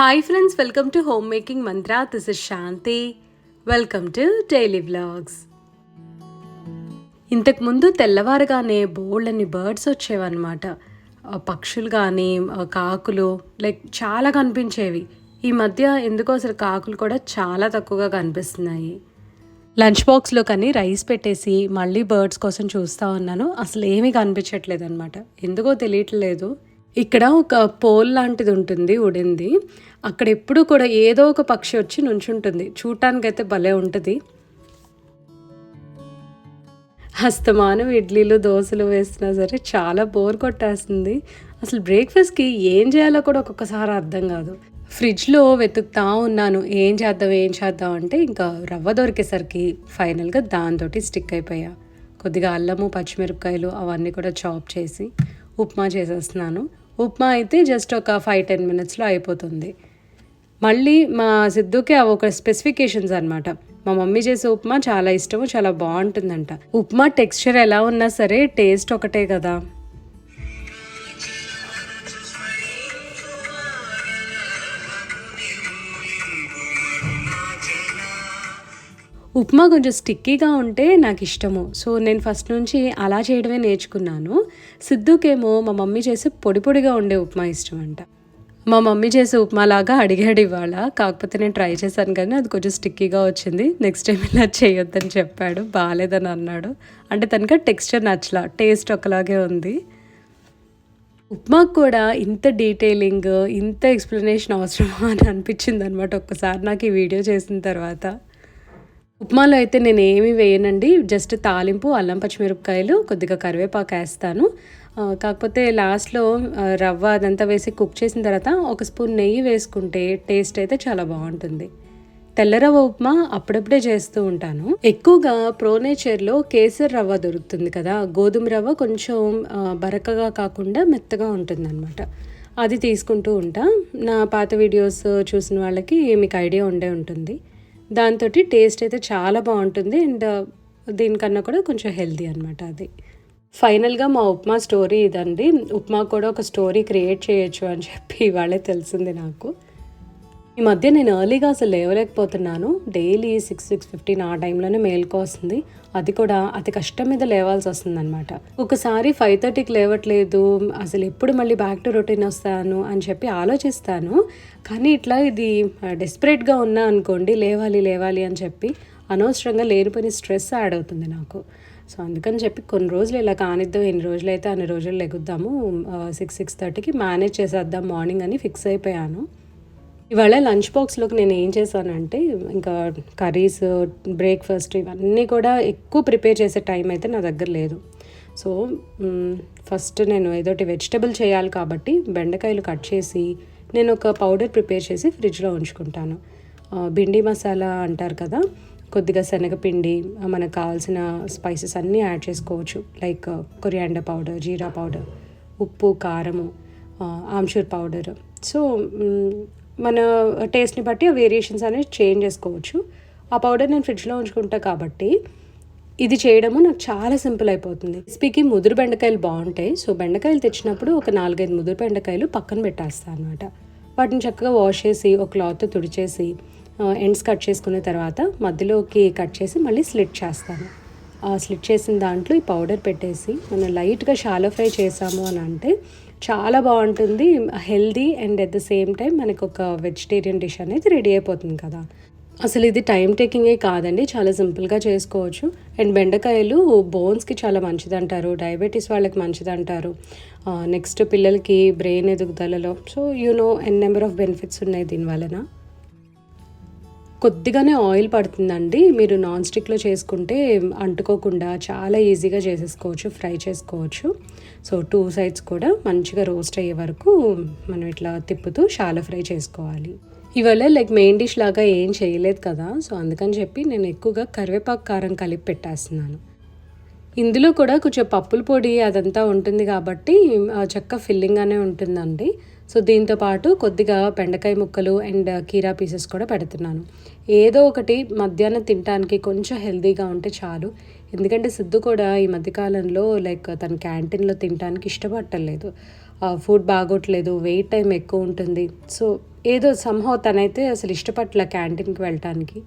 Hi friends welcome to home making mantra this is Shanti welcome to daily vlogs ఇంతకుముందు తెల్లవారుగానే బోల్డ్ birds వచ్చేవన్నమాట. పక్షులు కానీ కాకులు లైక్ చాలా కనిపించేవి. ఈ మధ్య ఎందుకో అసలు కాకులు కూడా చాలా తక్కువగా కనిపిస్తున్నాయి. లంచ్ బాక్స్లో కానీ రైస్ పెట్టేసి మళ్ళీ బర్డ్స్ కోసం చూస్తూ ఉన్నాను. అసలు ఏమీ కనిపించట్లేదు అనమాట ఎందుకో తెలియట్లేదు. ఇక్కడ ఒక పోల్ లాంటిది ఉంటుంది ఉడింది అక్కడ ఎప్పుడు కూడా ఏదో ఒక పక్షి వచ్చి నుంచుంటుంది. చూడటానికైతే భలే ఉంటుంది. హస్తమానం ఇడ్లీలు దోశలు వేసినా సరే చాలా బోర్ కొట్టేస్తుంది. అసలు బ్రేక్ఫాస్ట్కి ఏం చేయాలో కూడా ఒక్కొక్కసారి అర్థం కాదు. ఫ్రిడ్జ్లో వెతుకుతా ఉన్నాను. ఏం చేద్దాం ఏం చేద్దాం అంటే ఇంకా రవ్వ దొరికేసరికి ఫైనల్గా దాంతో స్టిక్ అయిపోయా. కొద్దిగా అల్లము పచ్చిమిరపకాయలు అవన్నీ కూడా చాప్ చేసి ఉప్మా చేసేస్తున్నాను. ఉప్మా అయితే జస్ట్ ఒక ఫైవ్ టెన్ మినిట్స్లో అయిపోతుంది. మళ్ళీ మా సిద్ధుకి అవి ఒక స్పెసిఫికేషన్స్ అనమాట మా మమ్మీ చేసే ఉప్మా చాలా ఇష్టము చాలా బాగుంటుందంట. ఉప్మా టెక్స్చర్ ఎలా ఉన్నా సరే టేస్ట్ ఒకటే కదా. ఉప్మా కొంచెం స్టిక్కీగా ఉంటే నాకు ఇష్టము. సో నేను ఫస్ట్ నుంచి అలా చేయడమే నేర్చుకున్నాను. సిద్ధుకేమో మా మమ్మీ చేసే పొడి పొడిగా ఉండే ఉప్మా ఇష్టం అంట మా మమ్మీ చేసే ఉప్మా లాగా అడిగాడు ఇవాళ. కాకపోతే నేను ట్రై చేశాను కానీ అది కొంచెం స్టిక్కీగా వచ్చింది. నెక్స్ట్ టైం ఇలా చేయొద్దని చెప్పాడు. బాగాలేదని అన్నాడు. అంటే తనక టెక్స్చర్ నచ్చలా. టేస్ట్ ఒకలాగే ఉంది. ఉప్మాకు కూడా ఇంత డీటెయిలింగ్ ఇంత ఎక్స్ప్లెనేషన్ అవసరమా అని అనిపించింది అనమాట ఒక్కసారి నాకు ఈ వీడియో చేసిన తర్వాత. ఉప్మాలో అయితే నేను ఏమి వేయనండి. జస్ట్ తాలింపు అల్లం పచ్చిమిరపకాయలు కొద్దిగా కరివేపాకు వేస్తాను. కాకపోతే లాస్ట్లో రవ్వ అదంతా వేసి కుక్ చేసిన తర్వాత ఒక స్పూన్ నెయ్యి వేసుకుంటే టేస్ట్ అయితే చాలా బాగుంటుంది. తెల్లరవ్వ ఉప్మా అప్పుడప్పుడే చేస్తూ ఉంటాను. ఎక్కువగా ప్రో నేచర్లో కేసర్ రవ్వ దొరుకుతుంది కదా గోధుమ రవ్వ కొంచెం బరకగా కాకుండా మెత్తగా ఉంటుందన్నమాట. అది తీసుకుంటూ ఉంటా. నా పాత వీడియోస్ చూసిన వాళ్ళకి మీకు ఐడియా ఉండే ఉంటుంది. దాంతో టేస్ట్ అయితే చాలా బాగుంటుంది. అండ్ uh, దీనికన్నా కూడా కొంచెం హెల్దీ అనమాట అది. ఫైనల్గా మా ఉప్మా స్టోరీ ఇదండి. ఉప్మా కూడా ఒక స్టోరీ క్రియేట్ చేయొచ్చు అని చెప్పి ఇవాళే తెలిసింది నాకు. ఈ మధ్య నేను ఎర్లీగా అసలు లేవలేకపోతున్నాను. డైలీ సిక్స్ సిక్స్ ఫిఫ్టీన్ ఆ టైంలోనే మేల్కో వస్తుంది. అది కూడా అతి కష్టం మీద లేవాల్సి వస్తుంది అనమాట ఒకసారి ఫైవ్ థర్టీకి లేవట్లేదు. అసలు ఎప్పుడు మళ్ళీ బ్యాక్ టు రొటీన్ వస్తాను అని చెప్పి ఆలోచిస్తాను. కానీ ఇట్లా ఇది డెస్పరేట్గా ఉన్నా అనుకోండి లేవాలి లేవాలి అని చెప్పి అనవసరంగా లేనిపోయిన స్ట్రెస్ యాడ్ అవుతుంది నాకు. సో అందుకని చెప్పి కొన్ని రోజులు ఇలా కానిద్దాం ఎన్ని రోజులు అయితే అన్ని రోజులు లెగుద్దాము సిక్స్ సిక్స్ థర్టీకి మేనేజ్ చేసేద్దాం మార్నింగ్ అని ఫిక్స్ అయిపోయాను. ఇవాళ లంచ్ బాక్స్లోకి నేను ఏం చేశానంటే ఇంకా కర్రీస్ బ్రేక్ఫాస్ట్ ఇవన్నీ కూడా ఎక్కువ ప్రిపేర్ చేసే టైం అయితే నా దగ్గర లేదు. సో ఫస్ట్ నేను ఏదోటి వెజిటబుల్ చేయాలి కాబట్టి బెండకాయలు కట్ చేసి నేను ఒక పౌడర్ ప్రిపేర్ చేసి ఫ్రిడ్జ్లో ఉంచుకుంటాను. భిండి మసాలా అంటారు కదా కొద్దిగా శనగపిండి మనకు కావాల్సిన స్పైసెస్ అన్నీ యాడ్ చేసుకోవచ్చు. Like coriander powder jeera powder ఉప్పు కారము ఆమ్చూర్ పౌడర్. సో మన టేస్ట్ని బట్టి ఆ వేరియేషన్స్ అనేవి చేంజ్ చేసుకోవచ్చు. ఆ పౌడర్ నేను ఫ్రిడ్జ్లో ఉంచుకుంటా కాబట్టి ఇది చేయడము నాకు చాలా సింపుల్ అయిపోతుంది. రెసిపీకి ముదురు బెండకాయలు బాగుంటాయి. సో బెండకాయలు తెచ్చినప్పుడు ఒక నాలుగైదు ముదురు బెండకాయలు పక్కన పెట్టేస్తాను అనమాట వాటిని చక్కగా వాష్ చేసి ఒక క్లాత్ తుడిచేసి ఎండ్స్ కట్ చేసుకున్న తర్వాత మధ్యలోకి కట్ చేసి మళ్ళీ స్లిట్ చేస్తాను. ఆ స్లిట్ చేసిన దాంట్లో ఈ పౌడర్ పెట్టేసి మనం లైట్గా షాలో ఫ్రై చేసాము అని అంటే చాలా బాగుంటుంది healthy and at the same time మనకు ఒక వెజిటేరియన్ డిష్ అనేది రెడీ అయిపోతుంది కదా. అసలు ఇది టైం టేకింగే కాదండి చాలా సింపుల్గా చేసుకోవచ్చు. అండ్ బెండకాయలు బోన్స్కి చాలా మంచిదంటారు డయాబెటీస్ వాళ్ళకి మంచిదంటారు. నెక్స్ట్ పిల్లలకి brain ఎదుగుదలలో. So you know n number of benefits ఉన్నాయి దీని వలన. కొద్దిగానే ఆయిల్ పడుతుందండి. మీరు నాన్ స్టిక్లో చేసుకుంటే అంటుకోకుండా చాలా ఈజీగా చేసేసుకోవచ్చు ఫ్రై చేసుకోవచ్చు. సో టూ సైడ్స్ కూడా మంచిగా రోస్ట్ అయ్యే వరకు మనం ఇట్లా తిప్పుతూ షాలో ఫ్రై చేసుకోవాలి. ఇవాళ లైక్ మెయిన్ డిష్ లాగా ఏం చేయలేదు కదా సో అందుకని చెప్పి నేను ఎక్కువగా కరివేపాకు కారం కలిపి పెట్టేస్తున్నాను. ఇందులో కూడా కొంచెం పప్పుల పొడి అదంతా ఉంటుంది కాబట్టి ఆ, చక్క ఫిల్లింగ్గానే ఉంటుందండి. సో దీంతో పాటు కొద్దిగా బెండకాయ ముక్కలు అండ్ కీరా పీసెస్ కూడా పెడుతున్నాను. ఏదో ఒకటి మధ్యాహ్నం తినడానికి కొంచెం హెల్తీగా ఉంటే చాలు. ఎందుకంటే సిద్ధు కూడా ఈ మధ్యకాలంలో లైక్ తన క్యాంటీన్లో తినడానికి ఇష్టపడలేదు ఫుడ్ బాగోట్లేదు వెయిట్ టైం ఎక్కువ ఉంటుంది. సో ఏదో సంహవ్ తనైతే అసలు ఇష్టపట్ల క్యాంటీన్కి వెళ్ళటానికి.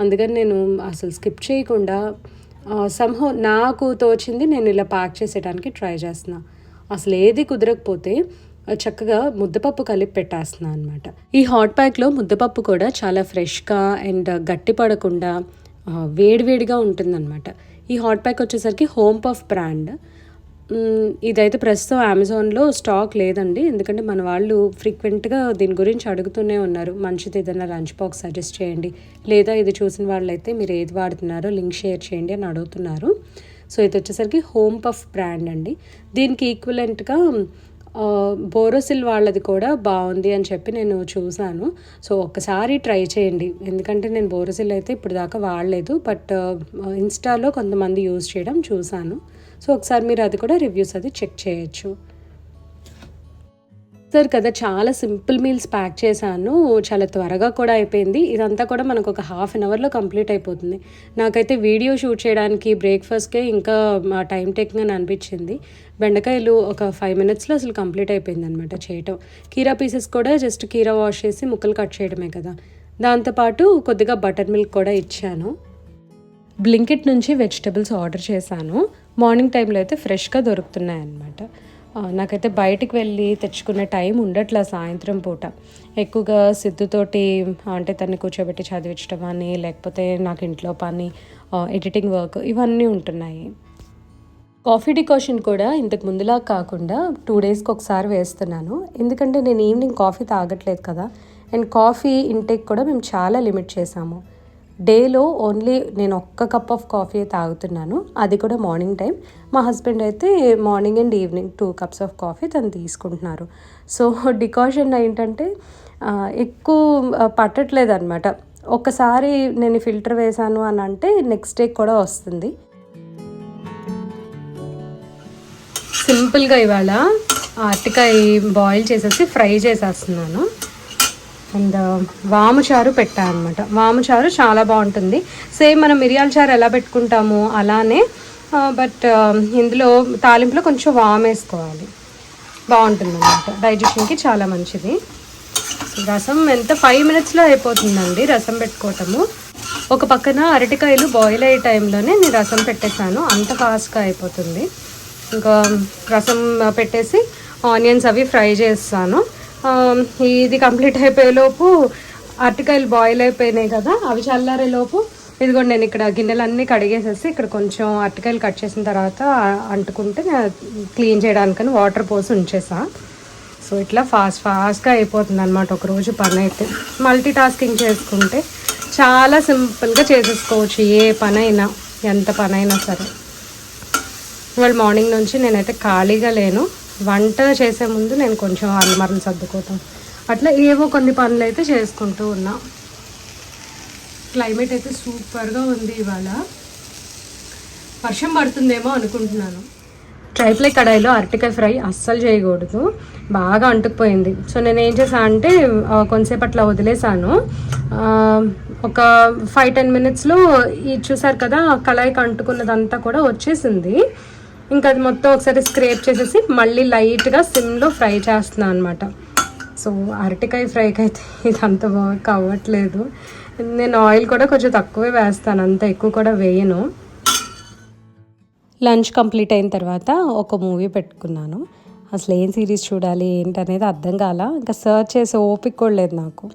అందుకని నేను అసలు స్కిప్ చేయకుండా సంహవ్ నాకు తోచింది నేను ఇలా ప్యాక్ చేసేయడానికి ట్రై చేస్తున్నా. అసలు ఏది కుదరకపోతే చక్కగా ముద్దపప్పు కలిపి పెట్టేస్తున్నాను అనమాట ఈ హాట్ ప్యాక్లో ముద్దపప్పు కూడా చాలా ఫ్రెష్గా అండ్ గట్టి పడకుండా వేడివేడిగా ఉంటుందన్నమాట ఈ హాట్ ప్యాక్ వచ్చేసరికి హోమ్ పఫ్ బ్రాండ్ ఇదైతే ప్రస్తుతం అమెజాన్లో స్టాక్ లేదండి. ఎందుకంటే మన వాళ్ళు ఫ్రీక్వెంట్గా దీని గురించి అడుగుతూనే ఉన్నారు. మంచిది ఏదైనా లంచ్ బాక్స్ సజెస్ట్ చేయండి. లేదా ఇది చూసిన వాళ్ళైతే మీరు ఏది వాడుతున్నారో లింక్ షేర్ చేయండి అని అడుగుతున్నారు. సో ఇది వచ్చేసరికి హోమ్ పఫ్ బ్రాండ్ అండి. దీనికి ఈక్వలెంట్గా బోరోసిల్ వాళ్ళది కూడా బాగుంది అని చెప్పి నేను చూశాను. సో ఒక్కసారి ట్రై చేయండి. ఎందుకంటే నేను బోరోసిల్ అయితే ఇప్పుడు దాకా వాడలేదు. బట్ ఇన్స్టాలో కొంతమంది యూజ్ చేయడం చూశాను. సో ఒకసారి మీరు అది కూడా రివ్యూస్ అది చెక్ చేయొచ్చు. సార్ కదా చాలా సింపుల్ మీల్స్ ప్యాక్ చేశాను చాలా త్వరగా కూడా అయిపోయింది. ఇదంతా కూడా మనకు ఒక హాఫ్ అన్ అవర్లో కంప్లీట్ అయిపోతుంది. నాకైతే వీడియో షూట్ చేయడానికి బ్రేక్ఫాస్ట్కే ఇంకా టైం టేకింగ్ అని అనిపించింది. బెండకాయలు ఒక ఫైవ్ మినిట్స్లో అసలు కంప్లీట్ అయిపోయింది అనమాట చేయటం. కీరా పీసెస్ కూడా జస్ట్ కీరా వాష్ చేసి ముక్కలు కట్ చేయడమే కదా. దాంతోపాటు కొద్దిగా బటర్ మిల్క్ కూడా ఇచ్చాను. బ్లింకిట్ నుంచి వెజిటబుల్స్ ఆర్డర్ చేశాను. మార్నింగ్ టైంలో అయితే ఫ్రెష్గా దొరుకుతున్నాయి అన్నమాట నాకైతే బయటికి వెళ్ళి తెచ్చుకునే టైం ఉండట్లా సాయంత్రం పూట. ఎక్కువగా సిద్ధుతోటి అంటే తన్ని కూర్చోబెట్టి చదివించడం అని లేకపోతే నాకు ఇంట్లో పని ఎడిటింగ్ వర్క్ ఇవన్నీ ఉంటున్నాయి. కాఫీ డికాషన్ కూడా ఇంతకు ముందులా కాకుండా టూ డేస్కి ఒకసారి వేస్తున్నాను. ఎందుకంటే నేను ఈవినింగ్ కాఫీ తాగట్లేదు కదా అండ్ కాఫీ ఇంటేక్ కూడా మేము చాలా లిమిట్ చేసాము డేలో ఓన్లీ నేను ఒక్క కప్ ఆఫ్ కాఫీ తాగుతున్నాను. అది కూడా మార్నింగ్ టైం. మా హస్బెండ్ అయితే morning and evening two cups of coffee తను తీసుకుంటున్నారు. సో డికాషన్ ఏంటంటే ఎక్కువ పట్టట్లేదు అనమాట ఒక్కసారి నేను ఫిల్టర్ వేశాను అని అంటే నెక్స్ట్ డే కూడా వస్తుంది. సింపుల్గా ఇవాళ అరటికాయ బాయిల్ చేసేసి ఫ్రై చేసేస్తున్నాను. అండ్ వాము చారు పెట్టా అనమాట వాము చారు చాలా బాగుంటుంది. సేమ్ మనం మిరియాల చారు ఎలా పెట్టుకుంటామో అలానే బట్ ఇందులో తాలింపులో కొంచెం వామ్ వేసుకోవాలి. బాగుంటుంది అనమాట డైజెషన్కి చాలా మంచిది. రసం ఎంత ఫైవ్ మినిట్స్లో అయిపోతుందండి రసం పెట్టుకోవటము ఒక పక్కన అరటికాయలు బాయిల్ అయ్యే టైంలోనే నేను రసం పెట్టేశాను. అంత ఫాస్ట్గా అయిపోతుంది. ఇంకా రసం పెట్టేసి ఆనియన్స్ అవి ఫ్రై చేస్తాను. ఇది కంప్లీట్ అయిపోయేలోపు అరటికాయలు బాయిల్ అయిపోయినాయి కదా అవి చల్లారేలోపు ఇదిగోండి నేను ఇక్కడ గిన్నెలన్నీ కడిగేసేసి ఇక్కడ కొంచెం అరటికాయలు కట్ చేసిన తర్వాత అంటుకుంటే క్లీన్ చేయడానికని వాటర్ పోసి ఉంచేసా. సో ఇట్లా ఫాస్ట్ ఫాస్ట్గా అయిపోతుంది అనమాట ఒక రోజు పని అయితే. మల్టీ టాస్కింగ్ చేసుకుంటే చాలా సింపుల్గా చేసేసుకోవచ్చు ఏ పనైనా ఎంత పనైనా సరే. ఇవాళ మార్నింగ్ నుంచి నేనైతే ఖాళీగా లేను. వంట చేసే ముందు నేను కొంచెం అల్మరలు సర్దుకోవటం. అట్లా ఏవో కొన్ని పనులు అయితే చేసుకుంటూ ఉన్నా. క్లైమేట్ అయితే సూపర్గా ఉంది ఇవాళ. వర్షం పడుతుందేమో అనుకుంటున్నాను. ట్రైప్లై కడాయిలో అరటికాయ ఫ్రై అస్సలు చేయకూడదు. బాగా అంటుకుపోయింది. సో నేను ఏం చేశాను అంటే ఆ, కొంతసేపు అట్లా వదిలేసాను ఒక ఫైవ్ టెన్ మినిట్స్లో ఇది చూసారు కదా కళాయికి అంటుకున్నదంతా కూడా వచ్చేసింది. ఇంకా అది మొత్తం ఒకసారి స్క్రేప్ చేసేసి మళ్ళీ లైట్గా సిమ్లో ఫ్రై చేస్తున్నాను అనమాట సో అరటికాయ ఫ్రైకి అయితే ఇది అంత బాగా అవ్వట్లేదు. నేను ఆయిల్ కూడా కొంచెం తక్కువే వేస్తాను అంత ఎక్కువ కూడా వేయను. లంచ్ కంప్లీట్ అయిన తర్వాత ఒక మూవీ పెట్టుకున్నాను. అసలు ఏం సిరీస్ చూడాలి ఏంటనేది అర్థం కాల? ఇంకా సర్చ్ చేసే ఓపిక కూడా లేదు నాకు.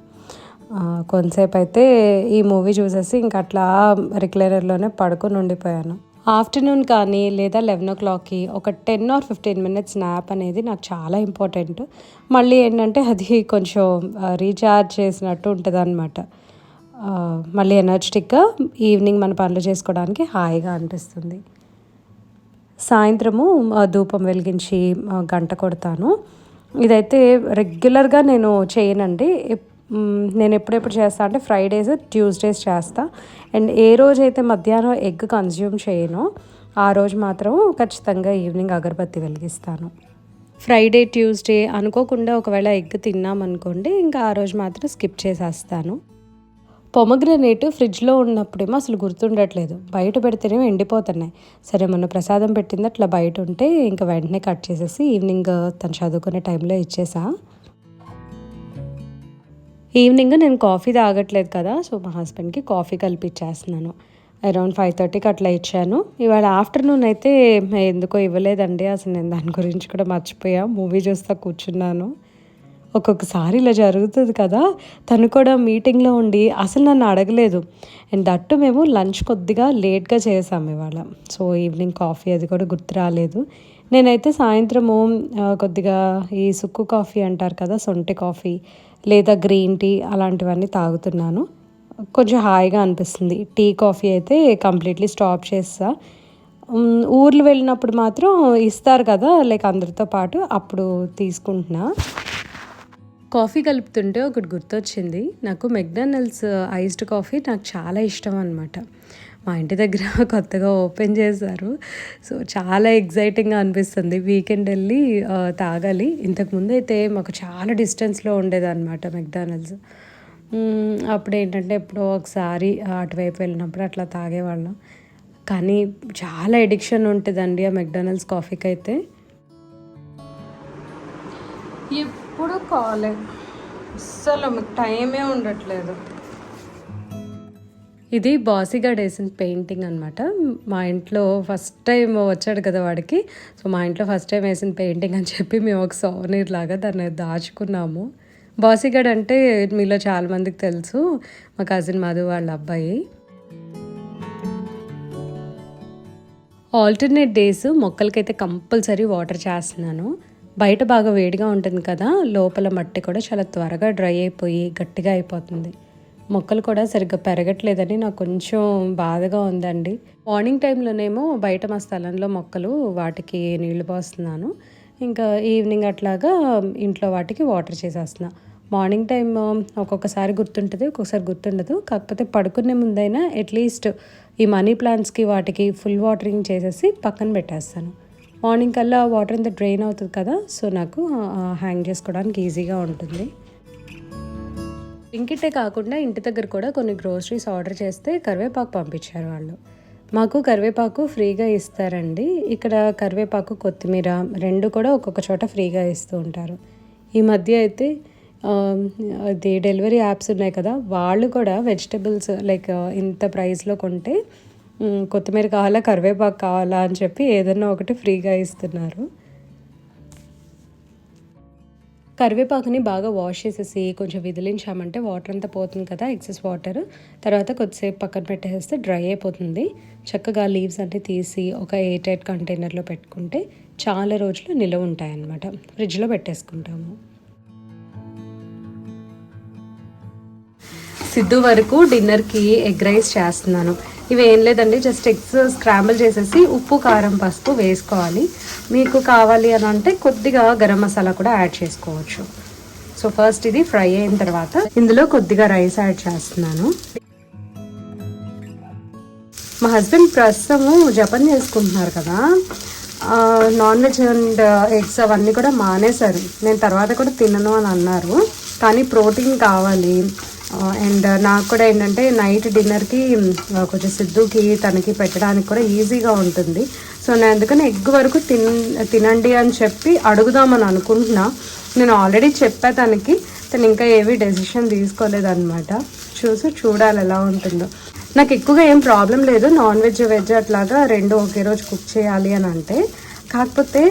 కొంతసేపు అయితే ఈ మూవీ చూసేసి ఇంకా అట్లా రిక్లైనర్లోనే పడుకొని ఉండిపోయాను. ఆఫ్టర్నూన్ కానీ లేదా లెవెన్ ఓ క్లాక్కి ఒక ten or fifteen minutes nap అనేది నాకు చాలా ఇంపార్టెంట్. మళ్ళీ ఏంటంటే అది కొంచెం రీఛార్జ్ చేసినట్టు ఉంటుంది అనమాట మళ్ళీ ఎనర్జెటిక్గా ఈవినింగ్ మన పనులు చేసుకోవడానికి హాయిగా అనిపిస్తుంది. సాయంత్రము ధూపం వెలిగించి గంట కొడతాను. ఇదైతే రెగ్యులర్గా నేను చేయనండి. నేను ఎప్పుడెప్పుడు చేస్తా అంటే ఫ్రైడేస్ ట్యూస్డేస్ చేస్తా. అండ్ ఏ రోజైతే మధ్యాహ్నం ఎగ్ కన్జ్యూమ్ చేయనో ఆ రోజు మాత్రం ఖచ్చితంగా ఈవినింగ్ అగరబత్తి వెలిగిస్తాను. ఫ్రైడే ట్యూస్డే అనుకోకుండా ఒకవేళ ఎగ్ తిన్నామనుకోండి ఇంకా ఆ రోజు మాత్రం స్కిప్ చేసేస్తాను. పొమగ్రనేట్ ఫ్రిడ్జ్లో ఉన్నప్పుడేమో అసలు గుర్తుండట్లేదు. బయట పెడితేనేమో ఎండిపోతున్నాయి. సరే మొన్న ప్రసాదం పెట్టింది అట్లా బయట ఉంటే ఇంకా వెంటనే కట్ చేసేసి ఈవినింగ్ తను చదువుకునే టైంలో ఇచ్చేసా. ఈవినింగ్ నేను కాఫీ తాగట్లేదు కదా సో మా హస్బెండ్కి కాఫీ కలిపిచ్చేస్తున్నాను. అరౌండ్ ఫైవ్ థర్టీకి అట్లా ఇచ్చాను. ఇవాళ ఆఫ్టర్నూన్ అయితే ఎందుకో ఇవ్వలేదండి అసలు నేను దాని గురించి కూడా మర్చిపోయా. మూవీ చూస్తా కూర్చున్నాను. ఒక్కొక్కసారి ఇలా జరుగుతుంది కదా తను కూడా మీటింగ్లో ఉండి అసలు నన్ను అడగలేదు. అండ్ దట్టు మేము లంచ్ కొద్దిగా లేట్గా చేసాము ఇవాళ. సో ఈవినింగ్ కాఫీ అది కూడా గుర్తు రాలేదు. నేనైతే సాయంత్రము కొద్దిగా ఈ సుక్కు కాఫీ అంటారు కదా సొంటి కాఫీ లేదా గ్రీన్ టీ అలాంటివన్నీ తాగుతున్నాను. కొంచెం హాయిగా అనిపిస్తుంది. టీ కాఫీ అయితే కంప్లీట్లీ స్టాప్ చేస్తా. ఊర్లు వెళ్ళినప్పుడు మాత్రం ఇస్తారు కదా లైక్ అందరితో పాటు అప్పుడు తీసుకుంటున్నా. కాఫీ కలుపుతుంటే ఒకటి గుర్తొచ్చింది. నాకు మెక్డానల్డ్స్ ఐస్డ్ కాఫీ నాకు చాలా ఇష్టం అనమాట మా ఇంటి దగ్గర కొత్తగా ఓపెన్ చేశారు. సో చాలా ఎగ్జైటింగ్గా అనిపిస్తుంది. వీకెండ్ వెళ్ళి తాగాలి. ఇంతకుముందు అయితే మాకు చాలా డిస్టెన్స్లో ఉండేదన్నమాట మెక్డానల్డ్స్ అప్పుడు ఏంటంటే ఎప్పుడో ఒకసారి అటువైపు వెళ్ళినప్పుడు అట్లా తాగేవాళ్ళం. కానీ చాలా ఎడిక్షన్ ఉంటుందండి ఆ మెక్డానల్డ్స్ కాఫీకి అయితే ఎప్పుడు కాలే అస్సలు టైమే ఉండట్లేదు. ఇది బాసిగాడ్ వేసిన పెయింటింగ్ అనమాట మా ఇంట్లో ఫస్ట్ టైం వచ్చాడు కదా వాడికి. సో మా ఇంట్లో ఫస్ట్ టైం వేసిన పెయింటింగ్ అని చెప్పి మేము ఒక సోనీర్ లాగా దాన్ని దాచుకున్నాము. బాసిగాడ్ అంటే మీలో చాలామందికి తెలుసు. మా కజిన్ మధు వాళ్ళ అబ్బాయి. ఆల్టర్నేట్ డేస్ మొక్కలకైతే కంపల్సరీ వాటర్ చేస్తున్నాను. బయట బాగా వేడిగా ఉంటుంది కదా లోపల మట్టి కూడా చాలా త్వరగా డ్రై అయిపోయి గట్టిగా అయిపోతుంది. మొక్కలు కూడా సరిగ్గా పెరగట్లేదని నాకు కొంచెం బాధగా ఉందండి. మార్నింగ్ టైంలోనేమో బయట మా స్థలంలో మొక్కలు వాటికి నీళ్ళు పోస్తున్నాను. ఇంకా ఈవినింగ్ అట్లాగా ఇంట్లో వాటికి వాటర్ చేసేస్తున్నా. మార్నింగ్ టైం ఒక్కొక్కసారి గుర్తుంటుంది ఒక్కొక్కసారి గుర్తుండదు. కాకపోతే పడుకునే ముందైనా అట్లీస్ట్ ఈ మనీ ప్లాంట్స్కి వాటికి ఫుల్ వాటరింగ్ చేసేసి పక్కన పెట్టేస్తాను. మార్నింగ్ కల్లా వాటర్ అంతా డ్రైన్ అవుతుంది కదా సో నాకు హ్యాంగ్ చేసుకోవడానికి ఈజీగా ఉంటుంది. ఇంకిటే కాకుండా ఇంటి దగ్గర కూడా కొన్ని గ్రోసరీస్ ఆర్డర్ చేస్తే కరివేపాకు పంపించారు వాళ్ళు. మాకు కరివేపాకు ఫ్రీగా ఇస్తారండి. ఇక్కడ కరివేపాకు కొత్తిమీర రెండు కూడా ఒక్కొక్క చోట ఫ్రీగా ఇస్తూ ఉంటారు. ఈ మధ్య అయితే అది డెలివరీ యాప్స్ ఉన్నాయి కదా వాళ్ళు కూడా వెజిటబుల్స్ లైక్ ఇంత ప్రైస్లో కొంటే కొత్తిమీర కావాలా కరివేపాకు కావాలా అని చెప్పి ఏదన్నా ఒకటి ఫ్రీగా ఇస్తున్నారు. కరివేపాకుని బాగా వాష్ చేసేసి కొంచెం విదిలించామంటే వాటర్ అంతా పోతుంది కదా ఎక్సెస్ వాటర్. తర్వాత కొద్దిసేపు పక్కన పెట్టేస్తే డ్రై అయిపోతుంది. చక్కగా లీవ్స్ అన్నీ తీసి ఒక ఎయిట్ ఎయిట్ కంటైనర్లో పెట్టుకుంటే చాలా రోజులు నిలవ ఉంటాయన్నమాట. ఫ్రిడ్జ్లో పెట్టేసుకుంటాము. సిద్ధు వరకు డిన్నర్కి ఎగ్ రైస్ చేస్తున్నాను. ఇవి ఏం లేదండి జస్ట్ ఎగ్స్ స్క్రాంబుల్ చేసేసి ఉప్పు కారం పసుపు వేసుకోవాలి. మీకు కావాలి అని అంటే కొద్దిగా గరం మసాలా కూడా యాడ్ చేసుకోవచ్చు. సో ఫస్ట్ ఇది ఫ్రై అయిన తర్వాత ఇందులో కొద్దిగా రైస్ యాడ్ చేస్తున్నాను. మా హస్బెండ్ ప్రస్తుతము జపన్ చేసుకుంటున్నారు కదా. నాన్ వెజ్ అండ్ ఎగ్స్ అవన్నీ కూడా మానేశారు. నేను తర్వాత కూడా తినను అని అన్నారు. కానీ ప్రోటీన్ కావాలి. అండ్ uh, నాకు కూడా ఏంటంటే నైట్ డిన్నర్కి కొంచెం సిద్ధుకి తనకి పెట్టడానికి కూడా ఈజీగా ఉంటుంది. సో నేను అందుకని ఎగ్ వరకు తిన్ తినండి అని చెప్పి అడుగుదామని అనుకుంటున్నా. నేను ఆల్రెడీ చెప్పా తనకి తను ఇంకా ఏవి డెసిషన్ తీసుకోలేదన్నమాట. చూసి చూడాలి ఎలా ఉంటుందో. నాకు ఎక్కువగా ఏం ప్రాబ్లం లేదు. నాన్ వెజ్ వెజ్ అట్లాగా రెండు ఒకే రోజు కుక్ చేయాలి అని అంటే. కాకపోతే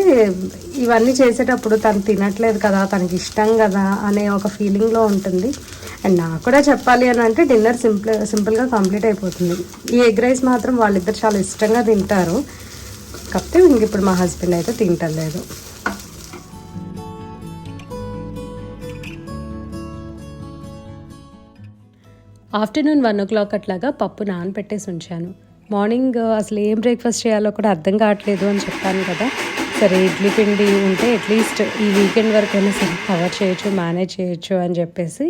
ఇవన్నీ చేసేటప్పుడు తను తినట్లేదు కదా తనకి ఇష్టం కదా అనే ఒక ఫీలింగ్లో ఉంటుంది. అండ్ నాకు కూడా చెప్పాలి అని అంటే డిన్నర్ సింపుల్ సింపుల్గా కంప్లీట్ అయిపోతుంది. ఈ ఎగ్ రైస్ మాత్రం వాళ్ళిద్దరు చాలా ఇష్టంగా తింటారు. కాకపోతే ఇంక ఇప్పుడు మా హస్బెండ్ అయితే తింటలేదు. ఆఫ్టర్నూన్ వన్ ఓ క్లాక్ అట్లాగా పప్పు నానపెట్టేసి ఉంచాను. మార్నింగ్ అసలు ఏం బ్రేక్ఫాస్ట్ చేయాలో కూడా అర్థం కావట్లేదు అని చెప్పాను కదా. సరే ఇడ్లీ పిండి ఉంటే అట్లీస్ట్ ఈ వీకెండ్ వరకు అయినా సరే కవర్ చేయొచ్చు మేనేజ్ చేయొచ్చు అని చెప్పేసి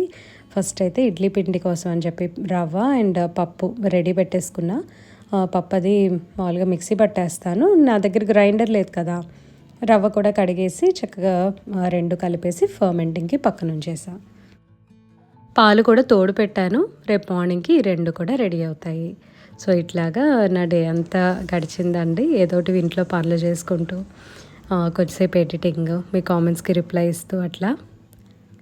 ఫస్ట్ అయితే ఇడ్లీ పిండి కోసం అని చెప్పి రవ్వ అండ్ పప్పు రెడీ పెట్టేసుకున్నా. పప్పు అది మామూలుగా మిక్సీ పట్టేస్తాను. నా దగ్గర గ్రైండర్ లేదు కదా. రవ్వ కూడా కడిగేసి చక్కగా రెండు కలిపేసి ఫర్మెంటింగ్కి పక్కన ఉంచేసా. పాలు కూడా తోడు పెట్టాను. రేపు మార్నింగ్కి రెండు కూడా రెడీ అవుతాయి. సో ఇట్లాగా నా డే అంతా గడిచిందండి. ఏదోటి ఇంట్లో పనులు చేసుకుంటూ కొద్దిసేపు ఎడిటింగ్ మీ కామెంట్స్కి రిప్లై ఇస్తూ అట్లా.